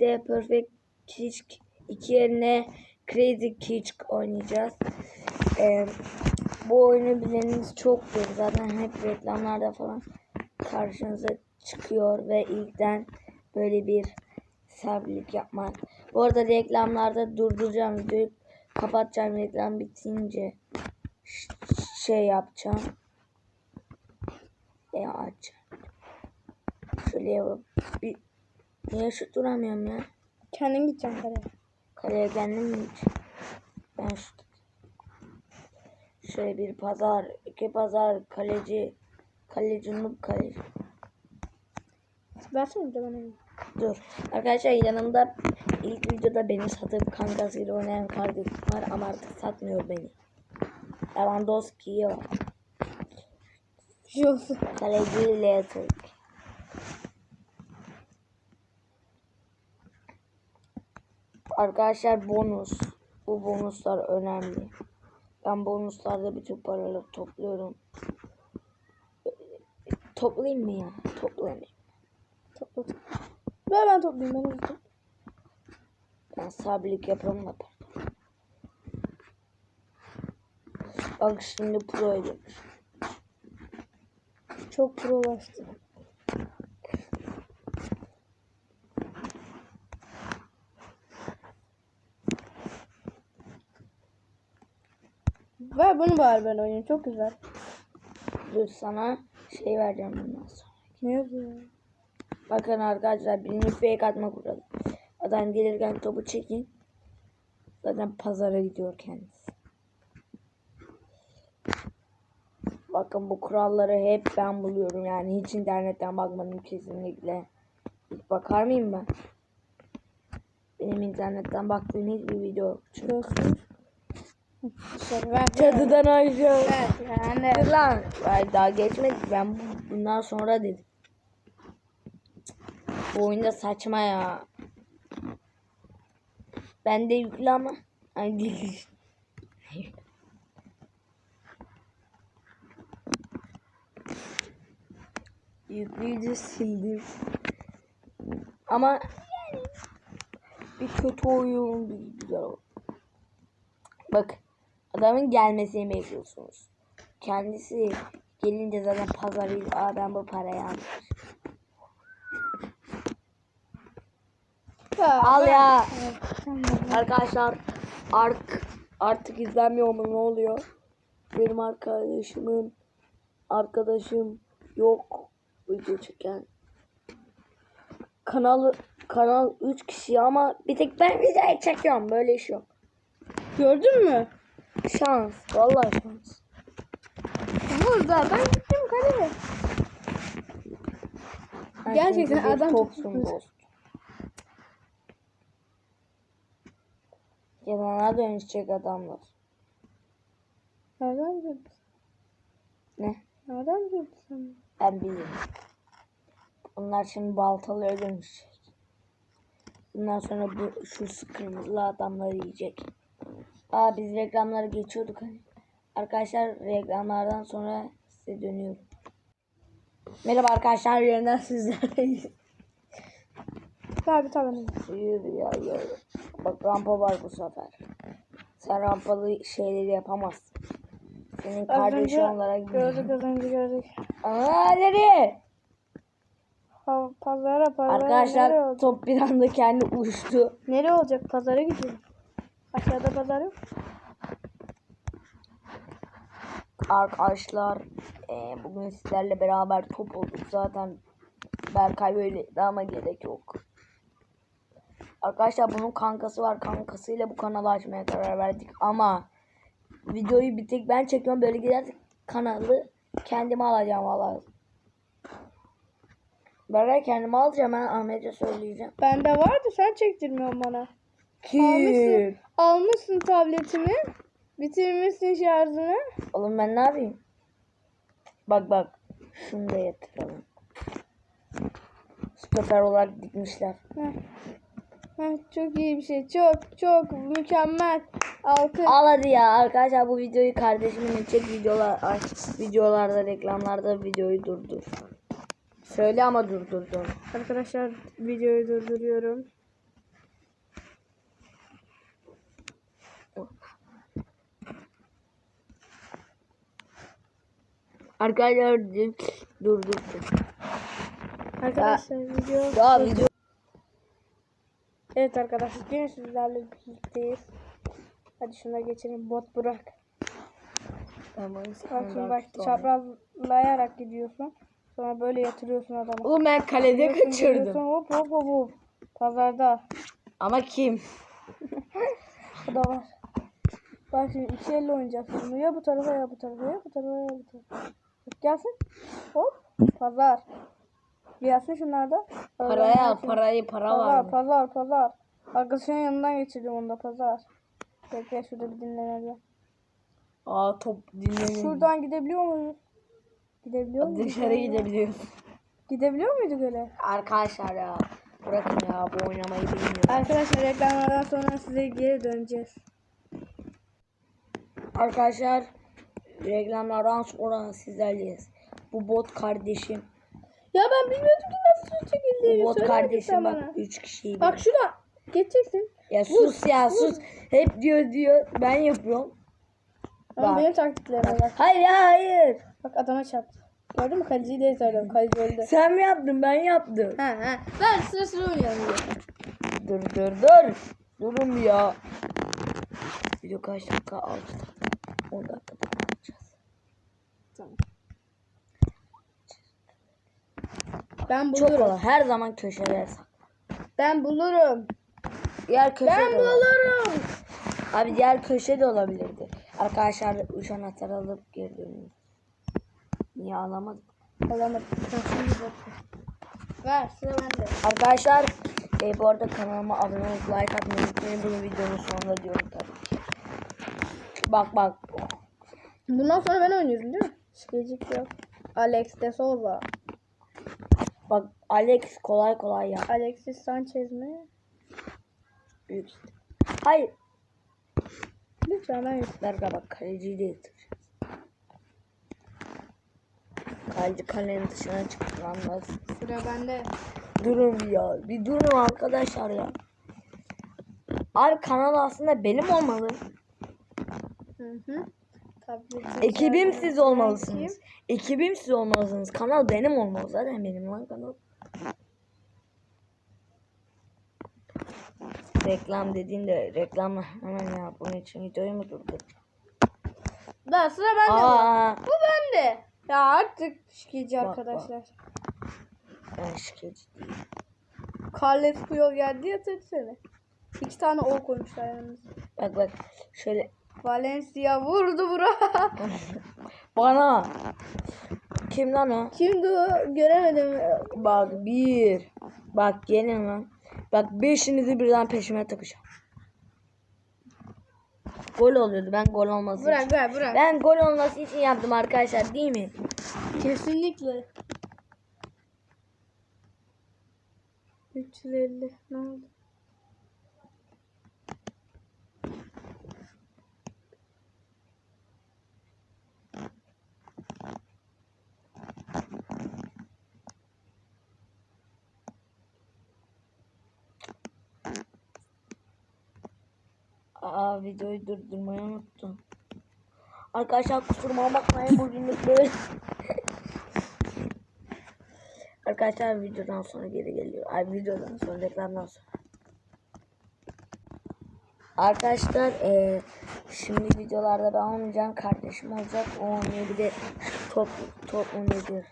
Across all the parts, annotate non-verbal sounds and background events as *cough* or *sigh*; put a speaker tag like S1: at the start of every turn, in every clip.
S1: de Perfect Kitch 2 yerine Crazy Kitch oynayacağız. Ee, bu oyunu bileniniz çoktur. Zaten hep reklamlarda falan karşınıza çıkıyor ve ilkten böyle bir sabirlik yapmak. Bu arada reklamlarda durduracağım videoyu kapatacağım reklam bitince şey yapacağım. E açacağım. Şöyle yapıp bir niye şu duramıyorum ya?
S2: Kendin gideceksin kaleye.
S1: Kaleye kendim gideceğim? Ben şu şöyle bir pazar, iki pazar, kaleci, kaleci, noob kaleci.
S2: Versene bir de bana.
S1: Dur. Arkadaşlar yanımda ilk videoda beni satıp kankasıyla oynayan kardeşim var ama artık satmıyor beni. Lewandowski'yi var.
S2: Şey olsun.
S1: Kaleci Leatrick. Arkadaşlar bonus. Bu bonuslar önemli. Ben bonuslarda bütün paraları topluyorum. Toplayayım mı ya? Toplamayayım.
S2: Topla. Ver ben toplayayım ben hızlı.
S1: Ben sabirlik yaparım da. Bak şimdi pro ediyorum.
S2: Çok pro bunu bari ben oynayayım. Çok güzel.
S1: Dur sana şey vereceğim bundan sonra.
S2: Ne yazıyor?
S1: Bakın arkadaşlar birinci fake atma kuralı. Adam gelirken topu çekin. Zaten pazara gidiyor kendisi. Bakın bu kuralları hep ben buluyorum yani hiç internetten bakmadım kesinlikle. Hiç bakar mıyım ben? Benim internetten baktığım hiçbir video yok. Çünkü. Cadıdan aşağı.
S2: Ver. Yani.
S1: Dur lan. Ay, daha geçmedik. Ben bu- bundan sonra dedim. Bu oyunda saçma ya. Ben de yüklü ama. Ay değil. Yüklüydü sildim. Ama yani bir kötü oyun bir güzel oyun. Bak adamın gelmesini bekliyorsunuz. Kendisi gelince zaten pazarı Aa ben bu parayı aldım. Al ya. Arkadaşlar ark artık izlenmiyor mu ne oluyor? Benim arkadaşımın arkadaşım yok video çeken. Kanal kanal 3 kişi ama bir tek ben video çekiyorum. Böyle iş yok.
S2: Gördün mü?
S1: Şans. Vallahi şans.
S2: Burada ben gittim kaleye. Gerçekten adam
S1: topsun
S2: çok-
S1: dost. Yalana dönüşecek adamlar.
S2: Nereden gördün?
S1: Ne?
S2: Nereden sen?
S1: Ben biliyorum. Bunlar şimdi baltalıya dönüşecek. Bundan sonra bu şu kırmızı adamları yiyecek. Aa biz reklamları geçiyorduk hani. Arkadaşlar reklamlardan sonra size dönüyorum. Merhaba arkadaşlar yeniden sizlerleyiz.
S2: Bir tane.
S1: Yürü ya yürü. Bak rampa var bu sefer. Sen rampalı şeyleri yapamazsın. Senin kardeşin
S2: önce
S1: olarak
S2: gördük az önce gördük.
S1: Aa nereye?
S2: Ha, pazara pazara.
S1: Arkadaşlar top bir anda kendi uçtu.
S2: Nereye olacak? Pazara gidiyor. Aşağıda pazar yok.
S1: Arkadaşlar eee, bugün sizlerle beraber top olduk zaten Berkay böyle ama gerek yok. Arkadaşlar bunun kankası var kankasıyla bu kanalı açmaya karar verdik ama videoyu bir tek ben çekiyorum böyle giderse kanalı kendime alacağım valla. Berkay kendime alacağım ben Ahmet'e söyleyeceğim.
S2: Bende vardı sen çektirmiyorsun bana.
S1: Kim?
S2: Almışsın, almışsın tabletimi. Bitirmişsin şarjını.
S1: Oğlum ben ne yapayım? Bak bak. Şunu da yatıralım. Stoper olarak dikmişler.
S2: Heh. Heh, çok iyi bir şey. Çok çok mükemmel. Altı.
S1: Al hadi ya arkadaşlar bu videoyu kardeşimin çek videolar ay, videolarda reklamlarda videoyu durdur. Söyle ama durdurdum.
S2: Arkadaşlar videoyu durduruyorum.
S1: Arkadaşlar dur dur dur.
S2: Arkadaşlar video.
S1: Daha video
S2: Evet arkadaşlar yine sizlerle birlikteyiz. Hadi şuna geçelim. Bot bırak.
S1: Tamam.
S2: Bak şimdi bak çaprazlayarak gidiyorsun. Sonra böyle yatırıyorsun adamı.
S1: Oğlum ben kalede
S2: geliyorsun,
S1: kaçırdım.
S2: Hop hop hop hop. Pazarda.
S1: Ama kim? *laughs*
S2: Bu da var. Bak şimdi iki elle oynayacaksın. bunu. Ya bu tarafa ya bu tarafa ya bu tarafa ya bu tarafa. Gelsin. Hop. Pazar. Gelsin şunlar da.
S1: Parayı al parayı para var.
S2: Pazar
S1: mı?
S2: pazar pazar. Arkadaşının yanından geçirdim onu da pazar. Bekle şurada bir dinlenelim.
S1: Aa top dinleyin.
S2: Şuradan gidebiliyor muyuz? Gidebiliyor muyuz?
S1: Dışarı gidebiliyoruz.
S2: Gidebiliyor muyduk öyle?
S1: Arkadaşlar ya. Bırakın ya bu oynamayı bilmiyorum.
S2: Arkadaşlar reklamlardan sonra size geri döneceğiz.
S1: Arkadaşlar reklamlardan sonra sizlerleyiz. Bu bot kardeşim.
S2: Ya ben bilmiyordum ki nasıl çekildiğini.
S1: Bu bot kardeşim bak
S2: bana.
S1: 3 kişiydi.
S2: Bak şurada. Geçeceksin.
S1: ya sus ya sus. Hep diyor diyor ben yapıyorum.
S2: Ama
S1: Bak.
S2: benim taktiklerime bak.
S1: Hayır ya hayır.
S2: Bak adama çarptı. Gördün mü kaleciyi de ezerdim. Kaleci öldü.
S1: Sen mi yaptın ben yaptım.
S2: Ha ha. Ben sıra sıra oynayalım.
S1: Dur dur dur. Durun ya. Video kaç dakika? 6 dakika. 10 dakika yapacağız.
S2: Tamam. Ben
S1: Çok
S2: bulurum.
S1: kolay. Her zaman köşelere sak.
S2: Ben bulurum.
S1: Diğer köşe
S2: Ben
S1: de
S2: bulurum.
S1: Abi diğer köşe de olabilirdi. Arkadaşlar üç anahtar alıp geri dönüyoruz. Niye alamadık?
S2: Bak. Ver sıra bende.
S1: Arkadaşlar e, bu arada kanalıma abone olup like atmayı unutmayın. Bunu videonun sonunda diyorum tabii ki. Bak bak.
S2: Bundan sonra ben oynuyorum değil mi? Şikecik yok. Alex de Souza.
S1: Alex kolay kolay ya.
S2: Alexis Sanchez mi?
S1: Büyük. Hayır.
S2: Lütfen ben.
S1: Berga bak kaleciyi de yatıracağız. Kaleci kalenin dışına çıktı lan nasıl?
S2: Sıra bende.
S1: Durun ya. Bir durun arkadaşlar ya. Abi kanal aslında benim olmalı.
S2: Hı hı. Tabii.
S1: Ekibim siz olmalısınız. Ekibim siz olmalısınız. Kanal benim olmalı. Zaten benim lan kanal. Reklam dediğinde reklam hemen ya bunun için videoyu mu durduracağım?
S2: Da sıra bende.
S1: Aa,
S2: Bu bende. Ya artık şikeci
S1: Bak,
S2: arkadaşlar.
S1: ben şikayetçi değilim.
S2: Carles Puyol geldi yatırdı seni. İki tane O koymuşlar yalnız.
S1: Bak bak şöyle
S2: Valencia vurdu bura. *laughs* *laughs*
S1: bana kim lan o?
S2: Kimdi o? Göremedim.
S1: Bak bir. Bak gelin lan. Bak beşinizi birden peşime takacağım. Gol oluyordu. Ben gol olması
S2: Bırak
S1: için.
S2: bırak bırak.
S1: Ben gol olması için yaptım arkadaşlar değil mi?
S2: Kesinlikle. 350 ne oldu?
S1: Aa videoyu durdurmayı unuttum. Arkadaşlar kusuruma bakmayın bugünlük böyle. *laughs* Arkadaşlar videodan sonra geri geliyor. Ay videodan sonra reklamdan sonra. Arkadaşlar eee, şimdi videolarda ben olmayacağım. Kardeşim olacak. O oynuyor bir de top top oynuyor.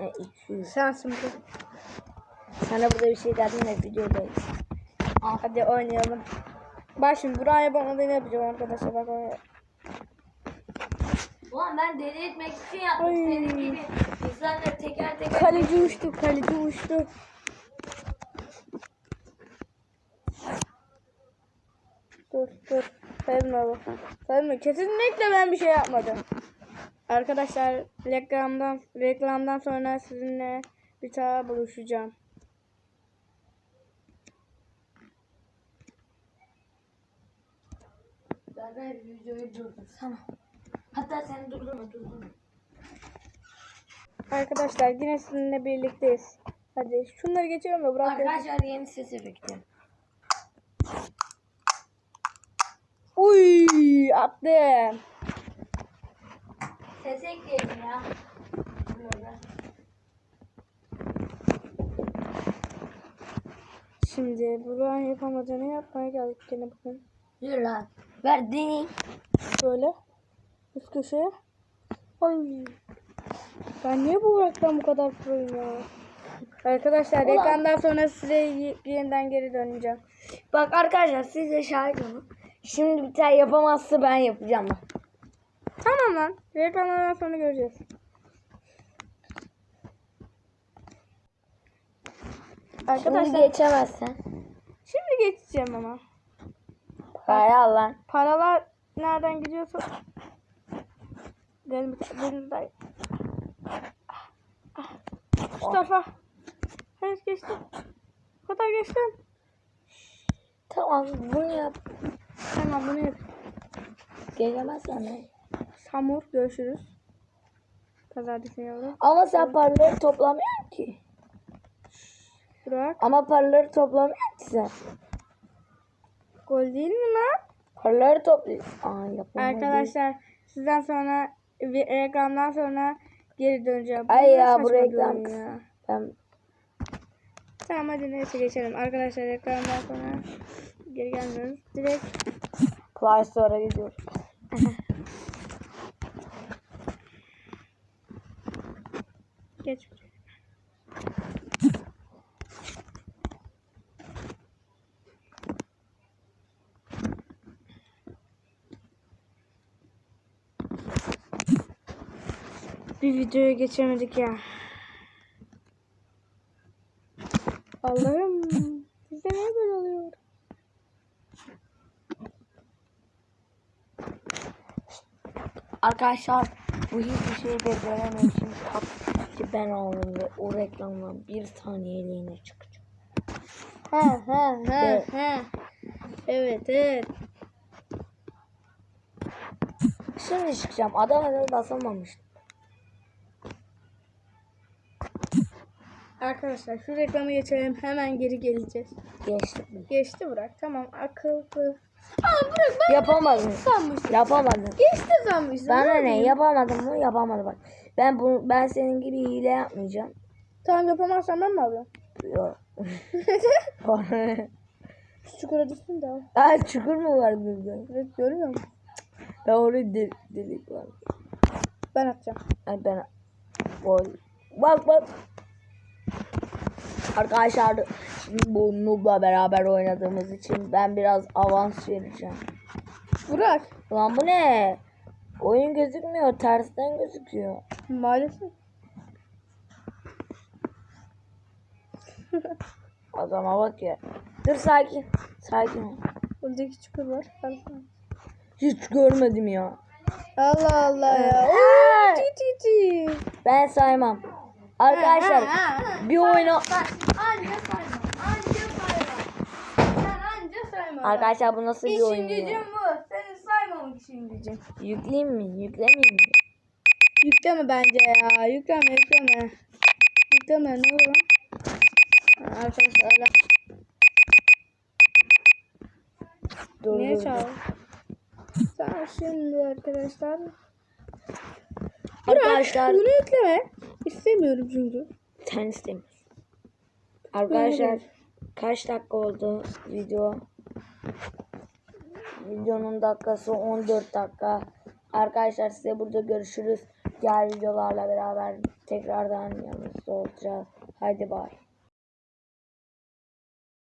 S1: E, 200.
S2: Sensin bu.
S1: Sana burada bir şey derdim de videodayız.
S2: Hadi oynayalım. Bak şimdi buraya yapamadığını yapacağım arkadaşlar bak oraya.
S1: Ulan ben deli etmek için yaptım.
S2: Ay.
S1: Senin gibi insanlar teker teker
S2: Kaleci uçtu kaleci uçtu. Dur dur. Sevme bu. Sevme. Kesinlikle ben bir şey yapmadım. Arkadaşlar reklamdan reklamdan sonra sizinle bir daha buluşacağım.
S1: Zaten videoyu durdursana. Hatta sen durdurma durdurma.
S2: Arkadaşlar yine sizinle birlikteyiz. Hadi şunları geçiyorum da bırak.
S1: Arkadaşlar yeni ses efekti.
S2: Uy attım.
S1: Ses ekleyelim ya.
S2: Şimdi Burak'ın yapamadığını yapmaya geldik gene bugün.
S1: Yürü lan. Ver deneyim.
S2: Böyle. Üst köşeye. Ay. Ben niye bu Burak'tan bu kadar proyum ya? Arkadaşlar
S1: Ulan.
S2: reklamdan sonra size yeniden geri döneceğim.
S1: Bak arkadaşlar siz de şahit olun. Şimdi bir tane yapamazsa ben yapacağım.
S2: Tamam lan. Reklamlardan sonra göreceğiz.
S1: Şimdi
S2: Arkadaşlar
S1: geçemezsen.
S2: şimdi geçeceğim ama.
S1: Hay Allah.
S2: Paralar nereden gidiyorsa benim benim de şu tarafa evet geçtim bu kadar geçtim
S1: Tamam bunu yap.
S2: tamam bunu yap
S1: Geçemezsen ne?
S2: Samur görüşürüz pazartesi yavrum
S1: Ama sen paraları toplamıyorsun ki.
S2: Burak
S1: Ama paraları toplamıyorsun ki sen.
S2: gol değil mi lan
S1: Paraları. Aa yapamadım.
S2: arkadaşlar sizden sonra bir reklamdan sonra geri döneceğim
S1: Ay ya, bu reklam
S2: ya.
S1: Ben
S2: Tamam hadi neyse geçelim. Arkadaşlar reklamdan sonra geri gelmiyoruz. Direkt
S1: Play Store'a gidiyorum.
S2: Bir videoya geçemedik ya. Allah'ım. Bizde niye böyle oluyor?
S1: Arkadaşlar bu hiçbir şey de görememişim. Ki ben aldım ve o reklamdan bir saniyeliğine çıkacak.
S2: Ha ha ha
S1: Evet.
S2: ha. Evet evet.
S1: Şimdi çıkacağım. Adana'da basamamıştım.
S2: Arkadaşlar şu reklamı geçelim. Hemen geri geleceğiz.
S1: Geçtik mi?
S2: Geçti bırak. Tamam akıllı. Aa bırak ben
S1: Yapamadım.
S2: sanmıştım.
S1: Yapamadım.
S2: Geçti sanmıştım.
S1: Bana
S2: Ne
S1: ne? Yapamadım mı? Yapamadım bak. Ben bu ben senin gibi hile yapmayacağım.
S2: Tamam yapamazsan ben mi alıyorum?
S1: Yok. *laughs*
S2: Şu çukura düştün de al.
S1: Aa çukur mu var burada?
S2: Evet görüyor musun?
S1: Ben oraya de, delik var.
S2: Ben atacağım.
S1: Ay ben. Bak bak. Arkadaşlar bu Noob'la beraber oynadığımız için ben biraz avans vereceğim.
S2: Burak.
S1: Lan bu ne? Oyun gözükmüyor. Tersten gözüküyor.
S2: Maalesef.
S1: O zaman bak ya. Dur sakin. Sakin ol.
S2: Buradaki çukur var.
S1: Hiç görmedim ya.
S2: Allah Allah ya.
S1: Ha,
S2: Oo, ti ti ti.
S1: ben saymam. Arkadaşlar bir oyunu
S2: Anca sayma. Anca sayma. Sen anca sayma.
S1: Arkadaşlar bu nasıl bir oyun
S2: İşin
S1: ya?
S2: gücün bu. Senin saymamak işin gücün.
S1: Yükleyeyim mi? Yüklemeyeyim mi?
S2: Yükleme bence ya. Yükleme yükleme. Yükleme ne olur? Ha, Arkadaşlar Allah.
S1: Dur,
S2: Niye
S1: dur,
S2: çal?
S1: dur.
S2: Tamam şimdi arkadaşlar.
S1: Arkadaşlar
S2: Bunu yükleme. İstemiyorum çünkü.
S1: sen istemiyorsun. Arkadaşlar kaç dakika oldu video? Videonun dakikası 14 dakika. Arkadaşlar size burada görüşürüz. Diğer videolarla beraber tekrardan yanınızda olacağız. Haydi bay.